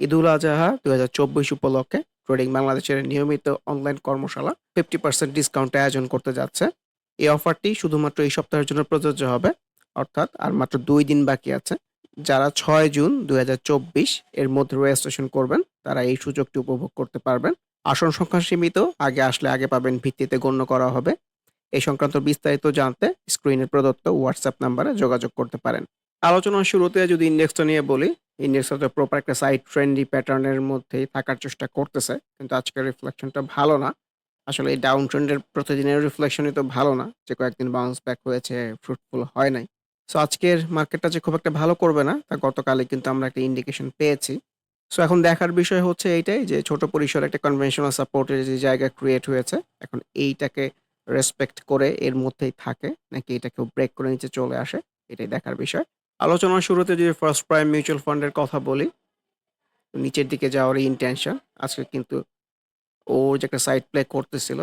ঈদুল আজহা ২০২৪ উপলক্ষে ট্রেডিং বাংলাদেশের নিয়মিত অনলাইন কর্মশালা 50% ডিসকাউন্ট আয়োজন করতে যাচ্ছে। এই অফারটি শুধুমাত্র এই সপ্তাহের জন্য প্রযোজ্য হবে। অর্থাৎ আর মাত্র দুই দিন বাকি আছে। যারা ছয় জুন ২০২৪ এর মধ্যে রেজিস্ট্রেশন করবেন, তারা এই সুযোগটি উপভোগ করতে পারবেন। আসন সংখ্যা সীমিত, আগে আসলে আগে পাবেন ভিত্তিতে গণ্য করা হবে। এই সংক্রান্ত বিস্তারিত জানতে স্ক্রিনে প্রদত্ত হোয়াটসঅ্যাপ নাম্বারে যোগাযোগ করতে পারেন। আলোচনার শুরুতে যদি ইন্ডেক্সটা নিয়ে বলি, ইন্ডেক্সটা তো প্রপার একটা সাইড ট্রেন্ডি প্যাটার্নের মধ্যেই থাকার চেষ্টা করতেছে। কিন্তু আজকের রিফ্লেকশনটা ভালো না। আসলে এই ডাউন ট্রেন্ডের প্রতিদিনের রিফ্লেকশনই তো ভালো না। যে কয়েকদিন বাউন্স ব্যাক হয়েছে, ফ্রুটফুল হয় নাই। সো আজকের মার্কেটটা যে খুব একটা ভালো করবে না, তা গতকালে কিন্তু আমরা একটা ইন্ডিকেশন পেয়েছি। সো এখন দেখার বিষয় হচ্ছে এইটাই যে ছোট পরিসরে একটা কনভেনশনাল সাপোর্টের যে জায়গা ক্রিয়েট হয়েছে, এখন এইটাকে রেসপেক্ট করে এর মধ্যেই থাকে নাকি এটাকেও ব্রেক করে নিচে চলে আসে, এটাই দেখার বিষয়। আলোচনার শুরুতে যদি ফার্স্ট প্রাইম মিউচুয়াল ফান্ডের কথা বলি, নিচের দিকে যাওয়ার ইনটেনশন আজকে কিন্তু ও যে একটা সাইড প্লে করতেছিল,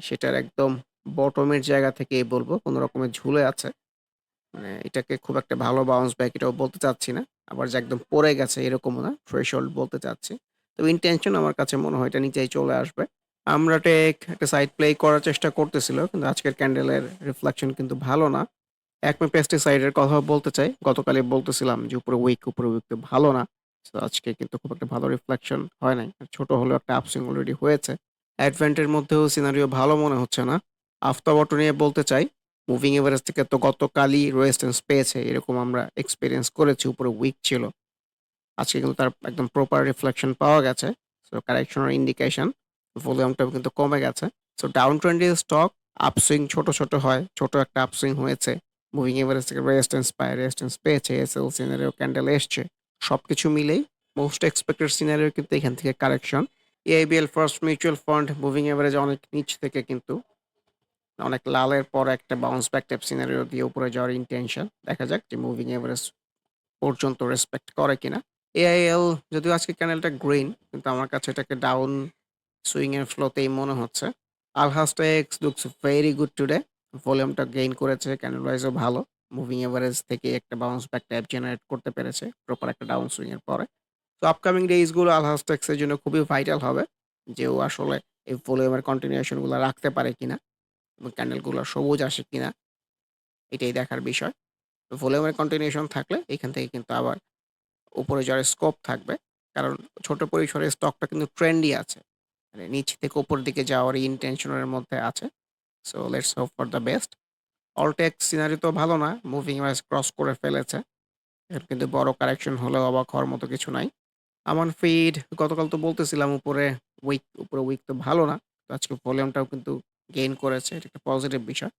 সেটার একদম বটমের জায়গা থেকেই বলব কোনো রকমের ঝুলে আছে। মানে এটাকে খুব একটা ভালো বাউন্স ব্যাক এটাও বলতে চাচ্ছি না। আবার যে একদম পড়ে গেছে এরকমও না। থ্রেশহোল্ড বলতে চাচ্ছি। তবে ইনটেনশন আমার কাছে মনে হয় এটা নিচেই চলে আসবে। আমরা টেক একটা সাইড প্লে করার চেষ্টা করতেছিল। কিন্তু আজকের ক্যান্ডেলের রিফ্লেকশন কিন্তু ভালো না। একমে পেস্টিসাইডের কথা বলতে চাই। গতকালই বলতেছিলাম যে উপরে উইক, উপরে উইক তো ভালো না। আজকে কিন্তু খুব একটা ভালো রিফ্লেকশন হয় নাই। ছোট হলেও একটা আপসুইং অলরেডি হয়েছে। অ্যাডভেন্টের মধ্যেও সিনারিও ভালো মনে হচ্ছে না। আফতাবটো নিয়ে বলতে চাই, মুভিং এভারেজ থেকে তো গতকালই রেজিস্ট্যান্স পেয়েছে। এরকম আমরা এক্সপেরিয়েন্স করেছি। উপরে উইক ছিল। আজকে কিন্তু তার একদম প্রপার রিফ্লেকশন পাওয়া গেছে। সো কারেকশনের ইন্ডিকেশন ভলিউমটাও কিন্তু কমে গেছে। So down trendy stock upswing ছোট, ছোট হয়। ছোট একটা আপসুইং হয়েছে। মুভিং এভারেজ থেকে রেজিস্ট্যান্স পায়, রেজিস্ট্যান্স পেয়েছে। এসএল সিনারিও ক্যান্ডেল এসছে। সবকিছু মিলেই মোস্ট এক্সপেক্টেড সিনারিও কিন্তু এখান থেকে correction. AIBL First Mutual Fund moving average অনেক নিচ থেকে কিন্তু অনেক লালের পর একটা বাউন্স ব্যাক টাইপ সিনারিও দিয়ে উপরে যাওয়ার ইনটেনশন। দেখা যাক যে মুভিং এভারেজ পর্যন্ত রেসপেক্ট করে কিনা। এআইএল যদিও আজকে ক্যান্ডেলটা গ্রিন কিন্তু আমার কাছে এটাকে ডাউন সুইং এর ফ্লোতেই মনে হচ্ছে। আলহাসটা এক্স লুকস ভেরি গুড টুডে। ভলিউমটা গেইন করেছে, ক্যান্ডেল ওয়াইজও ভালো। মুভিং এভারেজ থেকে একটা বাউন্স ব্যাক টাইপ জেনারেট করতে পেরেছে প্রপার একটা ডাউন সুইং এর পরে। তো আপকামিং ডেইজগুলো আলহাসটেক্স এর জন্য খুবই ভাইটাল হবে। যে ও আসলে এই ভলিউমের কন্টিনিউশনগুলো রাখতে পারে কিনা এবং ক্যান্ডেলগুলো সবুজ আসে কিনা এটাই দেখার বিষয়। ভলিউমের কন্টিনিউশন থাকলে এখান থেকে কিন্তু আবার উপরে যাওয়ার স্কোপ থাকবে। কারণ ছোট পরিসরে স্টকটা কিন্তু ট্রেন্ডি আছে। মানে নিচ থেকে উপরের দিকে যাওয়ার ইনটেনশনের মধ্যে আছে। So let's hope for the best. Alltex scenario তো ভালো না। মুভিং এভারেজ ক্রস করে ফেলেছে। এর কিন্তু বড় কারেকশন হলেও অবাক হওয়ার মতো কিছু নাই। আমান ফিড গতকাল তো বলতেছিলাম উপরে উইক, উপরে উইক তো ভালো না। তো আজকে ভলিউমটাও কিন্তু গেইন করেছে। এটা একটা পজিটিভ বিষয়।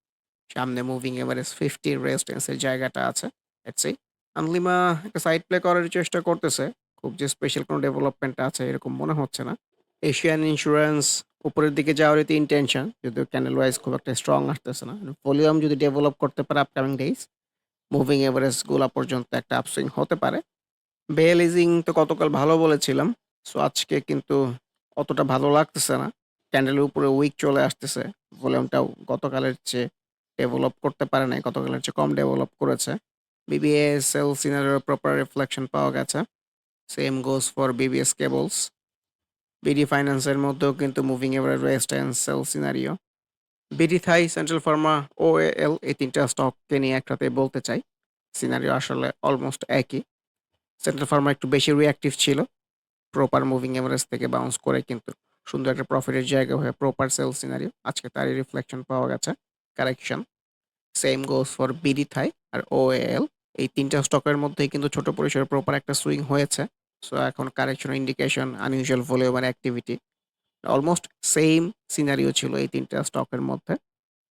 সামনে মুভিং এভারেজ 50 রেজিস্ট্যান্স এর জায়গাটা আছে। Let's see. আনলিমা একটা সাইড প্লে করার চেষ্টা করতেছে। খুব যে স্পেশাল কোনো ডেভেলপমেন্ট আছে এরকম মনে হচ্ছে না। এশিয়ান ইন্স্যুরেন্স উপরের দিকে যাওয়ার তো ইনটেনশন। যদিও ক্যান্ডেল ওয়াইজ খুব একটা স্ট্রং আসতেছে না। ভলিউম যদি ডেভেলপ করতে পারে আপকামিং ডেইজ মুভিং এভারেজগুলা পর্যন্ত একটা আপসুইং হতে পারে। বেল ইজিং তো গতকাল ভালো বলেছিলাম। সো আজকে কিন্তু অতটা ভালো লাগতেছে না। ক্যান্ডেলের উপরে উইক চলে আসতেছে। ভলিউমটাও গতকালের চেয়ে ডেভেলপ করতে পারে নাই। গতকালের চেয়ে কম ডেভেলপ করেছে। BBS সেল সিনারিওর প্রপার রিফ্লেকশন পাওয়া গেছে। Same goes for BBS cables. BD ফাইন্যান্সের মধ্যেও কিন্তু moving average resistance sell scenario. BD Thai, Central Pharma, OAL এই ৩ টা স্টককে নিয়ে একটাতে বলতে চাই। সিনারিও আসলে অলমোস্ট একই। সেন্ট্রাল ফার্মা একটু বেশি রিঅ্যাক্টিভ ছিল। প্রপার মুভিং এভারেজ থেকে বাউন্স করে কিন্তু সুন্দর একটা প্রফিটের জায়গা হয়ে প্রপার সেল সিনারিও। আজকে তারই রিফ্লেকশন পাওয়া গেছে। Correction. Same goes for BD Thai R OAL. এই ৩ টা স্টকের মধ্যেই কিন্তু ছোট পরিসরে প্রপার একটা সুইং হয়েছে। সো এখন কারেকশন ইন্ডিকেশন, আনইউজুয়াল ভলিউম আর অ্যাক্টিভিটি অলমোস্ট সেম সিনারিও ছিল এই ৩ টা স্টকের মধ্যে।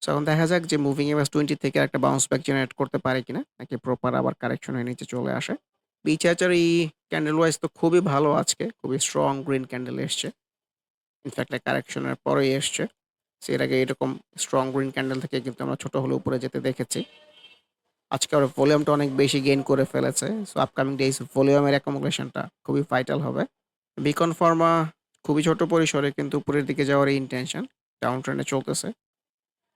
সো এখন দেখা যাক যে মুভিং এভারেজ 20 থেকে একটা বাউন্স ব্যাক জেনারেট করতে পারে কিনা? নাকি প্রপার আবার কারেকশন হয়ে নিচে চলে আসে। বিচাচারি ক্যান্ডেল ওয়াইজ তো খুবই ভালো আজকে। খুবই স্ট্রং গ্রিন ক্যান্ডেল এসছে। ইনফ্যাক্ট কারেকশনের পরেই এসছে। সে এর আগে এরকম স্ট্রং গ্রিন ক্যান্ডেল থেকে কিন্তু আমরা ছোট হলেও উপরে যেতে দেখেছি। আজকে ওর ভলিউমটা অনেক বেশি গেইন করে ফেলেছে। সো আপকামিং ডেইজ ভলিউমের অ্যাকুমুলেশনটা খুবই ভাইটাল হবে। বিকন ফার্মা খুবই ছোট পরিসরে কিন্তু উপরের দিকে যাওয়ার ইনটেনশন। ডাউন ট্রেন্ডে চলতেছে।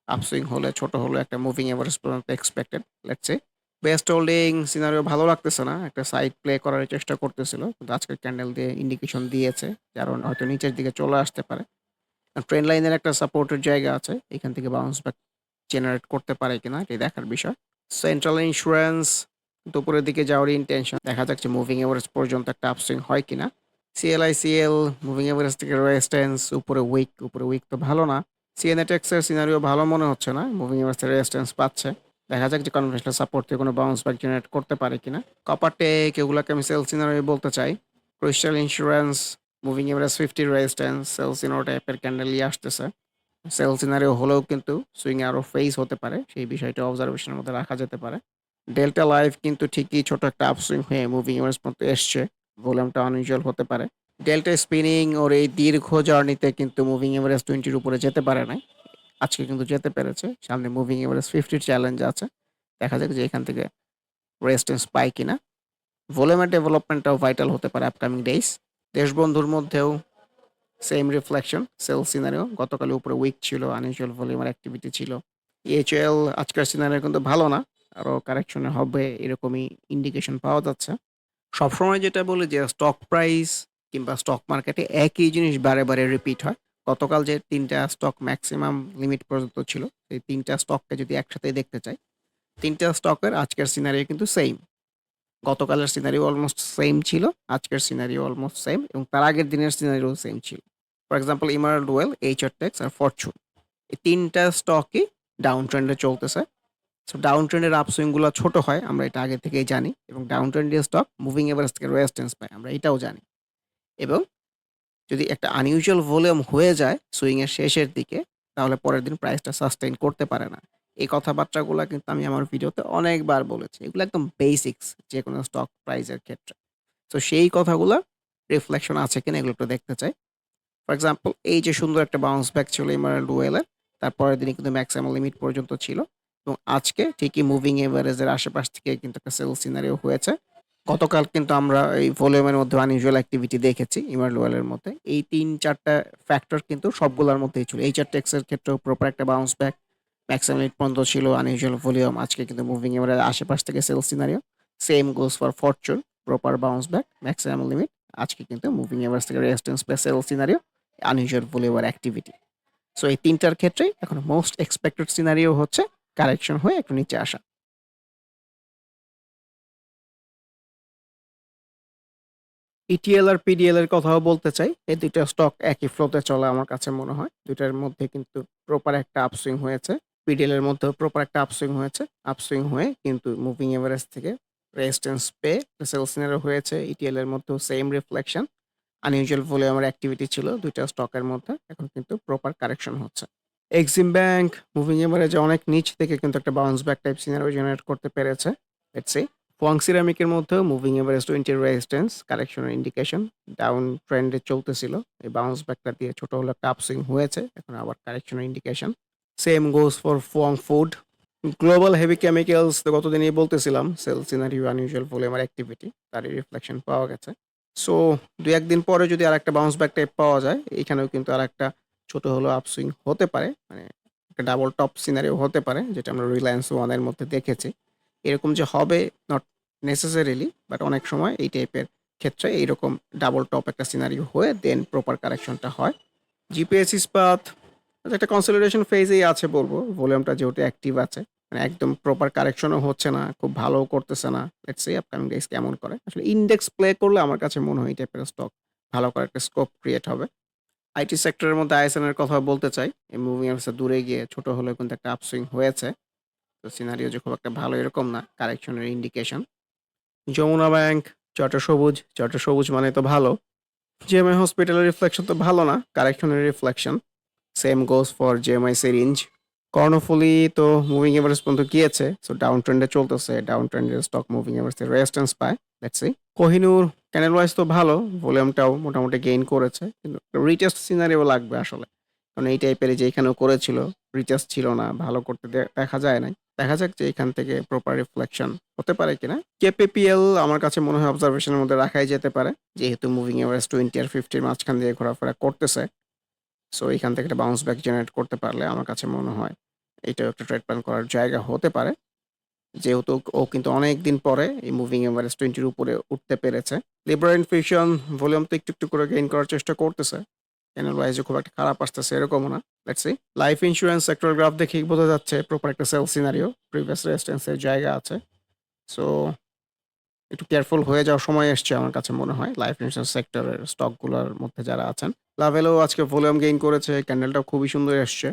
আপসুইং হলে, ছোট হলেও একটা মুভিং এভারেজ পর্যন্ত expected. Let's see. Best Holding scenario ভালো লাগতেছে না। একটা সাইড প্লে করার চেষ্টা করতেছিল। কিন্তু আজকের ক্যান্ডেল দিয়ে ইন্ডিকেশন দিয়েছে। কারণ হয়তো নিচের দিকে চলে আসতে পারে। ট্রেন লাইনের একটা সাপোর্টের জায়গা আছে। এখান থেকে বাউন্স ব্যাক জেনারেট করতে পারে কিনা, এটাই দেখার বিষয়। সেন্ট্রাল ইন্স্যুরেন্স দুপুরের দিকে যাওয়ার ইনটেনশন। দেখা যাচ্ছে মুভিং এভারেজ পর্যন্ত একটা আপসুইং হয় কিনা। সিএলআইসিএল মুভিং এভারেজ থেকে রেজিস্ট্যান্স উপরে উইক, উপরে উইক তো ভালো না। সিএনএটেক্স এর সিনারিও ভালো মনে হচ্ছে না। মুভিং এভারেজ রেজিস্ট্যান্স পাচ্ছে। দেখা যাক যে কনভেনশনাল সাপোর্ট থেকে কোনো বাউন্স ব্যাক জেনারেট করতে পারে কিনা। কপার টেক এগুলাকে আমি সেল সিনারিও বলতে চাই। Crystal Insurance moving average 50 resistance sell scenario টাইপের ক্যান্ডেলই আসতেছে। সেল সিনারিও হলেও কিন্তু সুইং আরও ফেজ হতে পারে। সেই বিষয়টা অবজারভেশনের মধ্যে রাখা যেতে পারে। ডেল্টা লাইফ কিন্তু ঠিকই ছোট একটা আপসুইং হয়ে মুভিং এভারেজ পর্যন্ত এসছে। ভলিউমটা আনইউজুয়াল হতে পারে। ডেল্টা স্পিনিং ওর এই দীর্ঘ জার্নিতে কিন্তু মুভিং এভারেজ 20 এর উপরে যেতে পারে নাই। আজকে কিন্তু যেতে পেরেছে। সামনে মুভিং এভারেজ ফিফটির চ্যালেঞ্জ আছে। দেখা যাক যে এখান থেকে রেজিস্ট্যান্স পায় কিনা। ভলিউমের ডেভেলপমেন্টটাও ভাইটাল হতে পারে আপকামিং ডেইস দেশবন্ধুর মধ্যেও সেম রিফ্লেকশন সেল সিনারিও গতকাল উপরে উইক ছিল আনইউজুয়াল ভলিউমের অ্যাক্টিভিটি ছিল। ইএচএল আজকের সিনারিও কিন্তু ভালো না। আরও কারেকশনে হবে, এরকমই ইন্ডিকেশন পাওয়া যাচ্ছে। সবসময় যেটা বলি যে স্টক প্রাইস কিংবা স্টক মার্কেটে একই জিনিস বারে বারে রিপিট হয়। গতকাল যে তিনটা স্টক ম্যাক্সিমাম লিমিট পর্যন্ত ছিল, সেই তিনটা স্টককে যদি একসাথে দেখতে চাই, তিনটা স্টকের আজকের সিনারিও কিন্তু সেম গতকালের সিনারিও অলমোস্ট সেম ছিল, আজকের সিনারিও অলমোস্ট সেম এবং তার আগের দিনের সিনারিও সেম ছিল। For example Emerald Oil HR Tex R Fortune এই তিনটা স্টকই ডাউন ট্রেন্ডে চলতেছে। সো ডাউন ট্রেন্ডের আপসুইংগুলো ছোট হয়, আমরা এটা আগে থেকেই জানি এবং ডাউন ট্রেন্ডের স্টক মুভিং এভারেজ থেকে রেজিস্ট্যান্স পায়, আমরা এটাও জানি। এবং যদি একটা আনইউজুয়াল ভলিউম হয়ে যায় সুইংয়ের শেষের দিকে, তাহলে পরের দিন প্রাইসটা সাস্টেইন করতে পারে না। এই কথাবার্তাগুলো কিন্তু আমি আমার ভিডিওতে অনেকবার বলেছি। এগুলো একদম বেসিক্স যে কোনো স্টক প্রাইসের ক্ষেত্রে। তো সেই কথাগুলো রিফ্লেকশন আছে কিনা এগুলো একটু দেখতে চাই। ফর এক্সাম্পল এই যে সুন্দর একটা বাউন্স ব্যাক ছিল ইমারাল্ড ওয়েলের তারপরের দিনে কিন্তু ম্যাক্সিমাম লিমিট পর্যন্ত ছিল। এবং আজকে ঠিকই মুভিং এভারেজের আশেপাশ থেকে কিন্তু একটা সেল সিনারিও হয়েছে। গতকাল কিন্তু আমরা এই ভলিউমের মধ্যে আনইউজুয়াল অ্যাক্টিভিটি দেখেছি ইমারাল্ড ওয়েলের মধ্যে। এই তিন চারটা ফ্যাক্টর কিন্তু সবগুলোর মধ্যেই ছিল। এই চারটা এক্সের ক্ষেত্রেও প্রপার একটা বাউন্স ব্যাক ম্যাক্সিমাম লিমিট পর্যন্ত ছিল আনইউজুয়াল ভলিউম। আজকে কিন্তু মুভিং এভারেজ আশেপাশ থেকে sell scenario same goes for fortune proper bounce back maximum limit আজকে কিন্তু মুভিং এভারেজ থেকে resistance plus sell scenario unusual volume activity so এই তিনটার ক্ষেত্রেই এখন মোস্ট এক্সপেক্টেড সিনারিও হচ্ছে কারেকশন হয়ে একটু নিচে আসা। ইটিএল আর পিডিএল এর কথাও বলতে চাই। এই দুইটা স্টক একই ফ্লোতে চলে আমার কাছে মনে হয়। দুইটার মধ্যে কিন্তু প্রপার একটা আপসুইং হয়েছে। পিডিএল এর মধ্যেও প্রপার একটা আপসুইং হয়েছে। আপসুইং হয়ে কিন্তু মুভিং এভারেজ থেকে রেজিস্ট্যান্স পে সেল সিনারিও হয়েছে। ইটিএল এর মধ্যেও সেম রিফ্লেকশন আনইউজুয়াল ভলিউমের অ্যাক্টিভিটি ছিল দুইটা স্টকের মধ্যে। এখন কিন্তু প্রপার কারেকশন হচ্ছে। এক্সিম ব্যাংক মুভিং এভারেজে অনেক নিচ থেকে কিন্তু একটা bounce back type scenario generate করতে পেরেছে। সে ফোয়াং সিরামিকের মধ্যেও মুভিং এভারেজ টোয়েন্টি রেজিস্ট্যান্স কারেকশনের ইন্ডিকেশন ডাউন ট্রেন্ডে চলতেছিল। এই বাউন্স ব্যাকটা দিয়ে ছোট হলো একটা আপসুইং হয়েছে। এখন আবার কারেকশনের indication same goes for Fuwang food global heavy chemicals তো গতদিনই বলতেছিলাম সেল সিনারিও আনইউজুয়াল ভলিউমের অ্যাক্টিভিটি তারই রিফ্লেকশন পাওয়া গেছে সো ২-১ দিন পরে যদি আরেকটা বাউন্স ব্যাক টাইপ পাওয়া যায়, এখানেও কিন্তু আরেকটা ছোট হলেও আপসুইং হতে পারে। মানে একটা ডাবল টপ সিনারিও হতে পারে যেটা আমরা রিলায়েন্স ওয়ানের মধ্যে দেখেছি। এরকম যে হবে নট নেসেসারিলি বাট অনেক সময় এই টাইপের ক্ষেত্রে এইরকম ডাবল টপ একটা সিনারিও হয়ে দেন প্রপার কারেকশনটা হয়। জিপিএস ইস্পাত একটা কনসলিডেশন ফেজেই আছে বলব। ভলিউমটা যেহেতু অ্যাক্টিভ আছে। মানে একদম প্রপার কারেকশনও হচ্ছে না, খুব ভালোও করতেছে না। লেটস সি আপকামিং ডেজ কেমন করে। আসলে ইন্ডেক্স প্লে করলে আমার কাছে মনে হয় এই টাইপের স্টক ভালো করে একটা স্কোপ ক্রিয়েট হবে। আইটি সেক্টরের মধ্যে আইএসএন এর কথা বলতে চাই। এই মুভিং অ্যাভারেজ দূরে গিয়ে ছোট হলেও কিন্তু একটা আপসুইং হয়েছে। তো সিনারিও যে খুব একটা ভালো এরকম না। কারেকশনের ইন্ডিকেশন। যমুনা ব্যাংক, চটা সবুজ, চটা সবুজ মানে তো ভালো। জেএমআই হসপিটালের রিফ্লেকশন তো ভালো না, কারেকশনের reflection. Same goes for JMI syringe. Karnaphuli তো মুভিং এভারেজ পর্যন্ত গিয়েছে। সো ডাউন ট্রেন্ডে চলতেছে। ডাউন ট্রেন্ডের স্টক মুভিং এভারেজ রেজিস্ট্যান্স পায়। Let's see. Kohinoor candle wise তো ভালো। ভলিউমটাও মোটামুটি গেইন করেছে। কিন্তু রিটেস্ট সিনারিও লাগবে আসলে। কারণ এই টাইপের যে এখানেও করেছিল, রিটেস্ট ছিল না। ভালো করতে দেখা যায় নাই। দেখা যাক যে এখান থেকে প্রপার রিফ্লেকশন হতে পারে কিনা। কেপিপিএল আমার কাছে মনে হয় অবজারভেশনের মধ্যে রাখাই যেতে পারে। যেহেতু মুভিং এভারেজ 20 আর 50 এর মাঝখান দিয়ে ঘোরাফেরা করতেছে। সো এখান থেকে একটা বাউন্স ব্যাক জেনারেট করতে পারলে আমার কাছে মনে হয় এটাও একটা ট্রেড প্ল্যান করার জায়গা হতে পারে। যেহেতু ও কিন্তু অনেকদিন পরে এই মুভিং এভারেজ 20 এর উপরে উঠতে পেরেছে। লিবরা ইনফিউশন ভলিউম তো একটু, একটু করে গেইন করার চেষ্টা করতেছে। ক্যানেল ওয়াইজ খুব একটা খারাপ আসতেছে এরকমও না। Let's see. Life insurance sector graph দেখেই বোঝা যাচ্ছে প্রপার একটা সেল সিনারিও। প্রিভিয়াস রেজিস্ট্যান্স এর জায়গা আছে। সো একটু কেয়ারফুল হয়ে যাওয়ার সময় এসছে আমার কাছে মনে হয়। লাইফ ইন্সুরেন্স সেক্টরের স্টকগুলোর মধ্যে যারা আছেন। লাভেলও আজকে ভলিউম গেইন করেছে। ক্যান্ডেলটাও খুবই সুন্দর এসছে।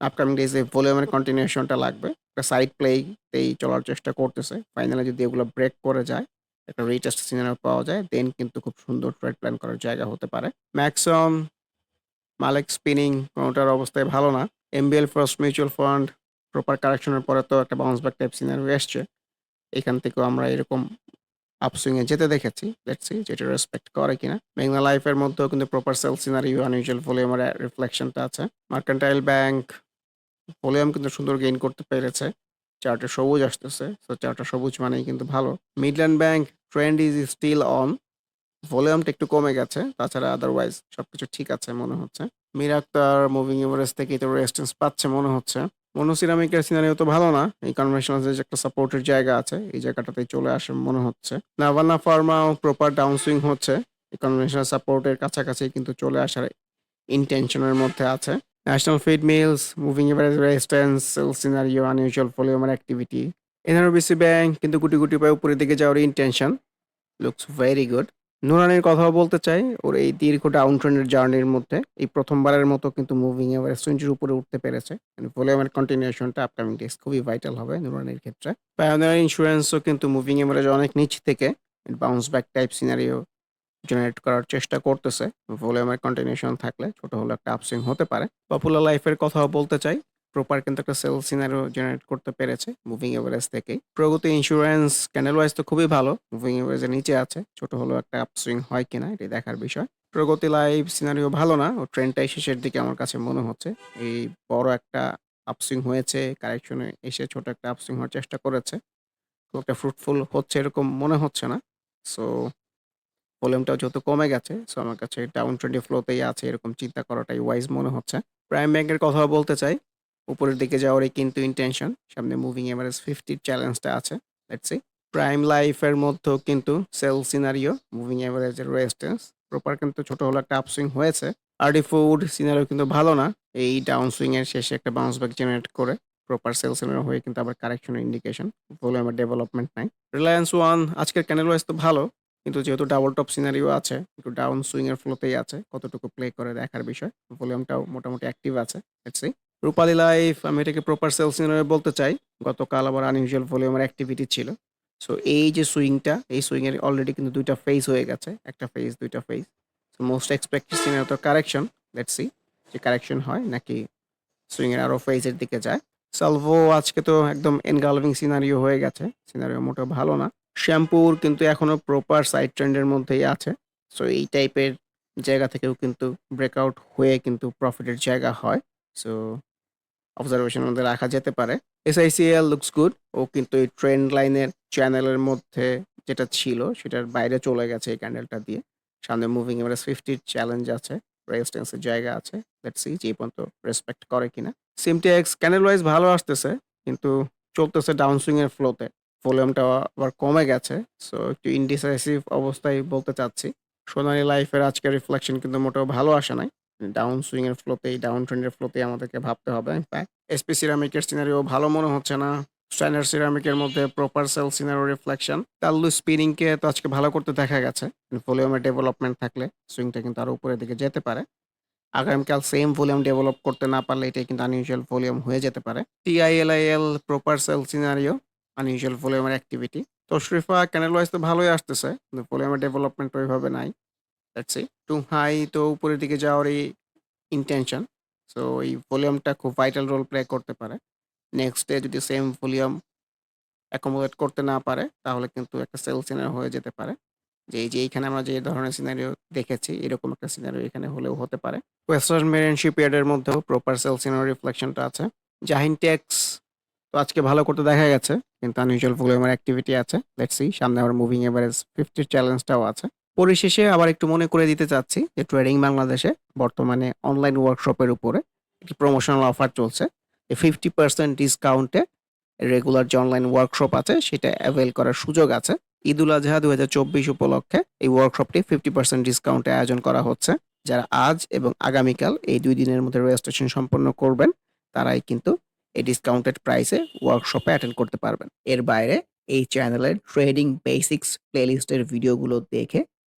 আপকামিং ডেজ ভলিউমের কন্টিনিউশনটা লাগবে। একটা সাইড প্লেতেই চলার চেষ্টা করতেছে। ফাইনালি যদি এগুলো ব্রেক করে যায়, একটা রিটেস্ট সিনারিও পাওয়া যায়, দেন কিন্তু খুব সুন্দর ট্রেড প্ল্যান করার জায়গা হতে পারে। ম্যাক্সন, মালেক স্পিনিং কোনোটার অবস্থায় ভালো না। MBL First Mutual Fund proper কারেকশনের পরে তো একটা বাউন্স ব্যাক টাইপ সিনারিও এসছে। এখান থেকেও আমরা এরকম আপসুইং এ যেতে দেখেছি। লেটস যেটা রেসপেক্ট করে কিনা। মেঘনা লাইফের মধ্যেও কিন্তু প্রপার সেল সিনারিও আনইউজুয়াল ভলিউমের রিফ্লেকশনটা আছে। মার্কেন্টাইল ব্যাংক ভলিউম কিন্তু সুন্দর গেইন করতে পেরেছে। চার্টে সবুজ আসতেছে। সো চার্টে সবুজ মানেই কিন্তু ভালো। Midland Bank trend is still on. ভলিউমটা একটু কমে গেছে। তাছাড়া আদারওয়াইজ সবকিছু ঠিক আছে মনে হচ্ছে। মিরাক্তার মুভিং এভারেজ থেকেই তো রেজিস্ট্যান্স পাচ্ছে মনে হচ্ছে। মনোসিরামিকের সিনারিও তো ভালো না। এই কনভেনশনাল যে একটা সাপোর্টের জায়গা আছে, এই জায়গাটাতে চলে আসে মনে হচ্ছে। নাভানা ফার্মাও প্রপার ডাউন সুইং হচ্ছে। কনভেনশনাল সাপোর্টের কাছাকাছি কিন্তু চলে আসার ইনটেনশনের মধ্যে আছে। National feed mills, moving average resistance, scenario, unusual ভলিউমের অ্যাক্টিভিটি। এনআরবিসি ব্যাংক কিন্তু গুটি, গুটি পায়ে উপরের দিকে যাওয়ার ইনটেনশন। Looks very good. নুরানির কথাও বলতে চাই। ওর এই দীর্ঘ ডাউন জার্নির মধ্যে, এই প্রথমবারের মতো কিন্তু মুভিং এভারেজ 20 উপরে উঠতে পেরেছে। ভলিউমের কন্টিনিউশনটা আপকামিং ডেজ খুবই ভাইটাল হবে নুরানির ক্ষেত্রে। পায়োনিয়ার ইন্স্যুরেন্সও কিন্তু মুভিং এভারেজ অনেক নিচ থেকে bounce back type scenario generate করার চেষ্টা করতেছে। ভলিউমের কন্টিনিউশন থাকলে ছোট হলেও একটা আপসুইং হতে পারে। পপুলার লাইফের কথাও বলতে চাই। প্রপার কিন্তু একটা সেল সিনারিও জেনারেট করতে পেরেছে মুভিং এভারেজ থেকেই। প্রগতি ইন্স্যুরেন্স ক্যান্ডেল ওয়াইজ তো খুবই ভালো। মুভিং এভারেজের নিচে আছে। ছোট হলেও একটা আপসুইং হয় কিনা এটাই দেখার বিষয়। প্রগতি লাইফ সিনারিও ভালো না। ও ট্রেন্ডটাই শেষের দিকে আমার কাছে মনে হচ্ছে। এই বড় একটা আপসুইং হয়েছে, কারেকশনে এসে ছোট একটা আপসুইং হওয়ার চেষ্টা করেছে। খুব একটা ফ্রুটফুল হচ্ছে এরকম মনে হচ্ছে না। সো ভলিউমটাও যেহেতু কমে গেছে, সো আমার কাছে ডাউন ট্রেন্ডে ফ্লোতেই আছে এরকম চিন্তা করাটাই ওয়াইজ মনে হচ্ছে। প্রাইম ব্যাংকের কথা বলতে চাই। উপরের দিকে যাওয়ারই কিন্তু ইনটেনশন। সামনে মুভিং এভারেজ 50 র চ্যালেঞ্জটা আছে। লেটস। প্রাইম লাইফের মধ্যেও কিন্তু সেল সিনারিও, মুভিং এভারেজের রেজিস্ট্যান্স প্রপার কিন্তু ছোট হলেও একটা আপসুইং হয়েছে। আরডি ফুড সিনারিও কিন্তু ভালো না। এই ডাউন সুইং এর শেষে একটা বাউন্স ব্যাক জেনারেট করে প্রপার সেল সিনারিও হয়ে কিন্তু আবার কারেকশনের ইন্ডিকেশন। ভলিউমের ডেভেলপমেন্ট নাই। রিলায়েন্স ওয়ান আজকের ক্যান্ডেল ওয়াইজ তো ভালো। কিন্তু যেহেতু ডাবল টপ সিনারিও আছে, একটু ডাউন সুইং এর ফ্লোতেই আছে। কতটুকু প্লে করে দেখার বিষয়। ভলিউমটাও মোটামুটি অ্যাক্টিভ আছে। Let's see. রূপালী লাইফ আমি এটাকে প্রপার সেল সিনারিও বলতে চাই। গতকাল আবার আনইউজুয়াল ভলিউমের অ্যাক্টিভিটি ছিল। সো এই যে সুইংটা, এই সুইংয়ের অলরেডি কিন্তু দুইটা ফেজ হয়ে গেছে। একটা ফেজ, দুইটা phase. So most expected scenario তো কারেকশন। লেটস সি যে কারেকশন হয় নাকি সুইং এর আরও ফেজের দিকে যায়। সালভো আজকে তো একদম এনগালভিং সিনারিও হয়ে গেছে। সিনারিও মোটেও ভালো না। শ্যাম্পুর কিন্তু এখনও প্রপার সাইড ট্রেন্ডের মধ্যেই আছে। সো এই টাইপের জায়গা থেকেও কিন্তু ব্রেকআউট হয়ে কিন্তু প্রফিটের জায়গা হয়। সো অবজারভেশনের মধ্যে রাখা যেতে পারে। এসআইসিএল লুকস গুড। ও কিন্তু এই ট্রেন্ড লাইনের চ্যানেলের মধ্যে যেটা ছিল, সেটার বাইরে চলে গেছে এই ক্যান্ডেলটা দিয়ে। সামনে মুভিং এভারেজ 50 র চ্যালেঞ্জ আছে। রেজিস্ট্যান্স এর জায়গা আছে। লেটস সি যে পর্যন্ত রেসপেক্ট করে কিনা। সিমটিএক্স ক্যান্ডেল ওয়াইজ ভালো আসতেছে। কিন্তু চলতেছে ডাউন সুইং এর ফ্লোতে। ভলিউমটা আবার কমে গেছে। সো একটু ইনডিসাইসিভ অবস্থায় বলতে চাচ্ছি। সোনালী লাইফের আজকের রিফ্লেকশন কিন্তু মোটেও ভালো আসে নাই। ডাউন সুইং এর ফ্লোতেই ডাউন ট্রেন্ড এর ফ্লোতেই আমাদেরকে ভাবতে হবে। এসপি সিরামিকের সিনারিও ভালো মনে হচ্ছে না। স্ট্যান্ডার্ড সিরামিকের মধ্যে proper sell scenario reflection. Tallu Spinning কে তো আজকে ভালো করতে দেখা গেছে। ভলিউমের ডেভেলপমেন্ট থাকলে সুইংটা কিন্তু আরও উপরের দিকে যেতে পারে। আগামীকাল সেম ভলিউম ডেভেলপ করতে না পারলে এটা কিন্তু আনইউজুয়াল ভলিউম হয়ে যেতে পারে। TILIL proper sell scenario unusual ভলিউমের অ্যাক্টিভিটি। তশরিফা ক্যানেল ওয়াইজ তো ভালোই আসতেছে। কিন্তু ভলিউমের ডেভেলপমেন্ট ওইভাবে নাই। Let's see. টু হাই তো উপরের দিকে যাওয়ারই ইনটেনশন। সো এই ভলিউমটা খুব ভাইটাল রোল প্লে করতে পারে। নেক্সট ডে যদি সেম ভলিউম অ্যাকোমোডেট করতে না পারে, তাহলে কিন্তু একটা সেল সিনারিও হয়ে যেতে পারে। যে, এই যে, এইখানে আমরা যে ধরনের সিনারিও দেখেছি, এরকম একটা সিনারিও এখানে হলেও হতে পারে। ওয়েস্টার্ন মেরিন শিপইয়ার্ড এর মধ্যেও প্রপার সেল সিনারিও রিফ্লেকশনটা আছে। জাহিন টেক্স তো আজকে ভালো করতে দেখা গেছে। কিন্তু আনইউজুয়াল ভলিউমের অ্যাক্টিভিটি আছে। লেটস সি সামনে আবার মুভিং এভারেজ 50 র চ্যালেঞ্জটাও আছে। পরিশেষে আবার একটু মনে করে দিতে চাচ্ছি যে ট্রেডিং বাংলাদেশে বর্তমানে অনলাইন ওয়ার্কশপের উপরে একটি প্রমোশনাল অফার চলছে। যে 50% ডিসকাউন্টে রেগুলার যে অনলাইন ওয়ার্কশপ আছে, সেটা অ্যাভেল করার সুযোগ আছে। ঈদুল আজহা ২০২৪ উপলক্ষে এই ওয়ার্কশপটি 50% ডিসকাউন্টে আয়োজন করা হচ্ছে। যারা আজ এবং আগামীকাল এই দুই দিনের মধ্যে রেজিস্ট্রেশন সম্পন্ন করবেন, তারাই কিন্তু এই ডিসকাউন্টেড প্রাইসে ওয়ার্কশপে অ্যাটেন্ড করতে পারবেন। এর বাইরে এই চ্যানেলের ট্রেডিং বেসিক্স প্লেলিস্টের ভিডিওগুলো দেখে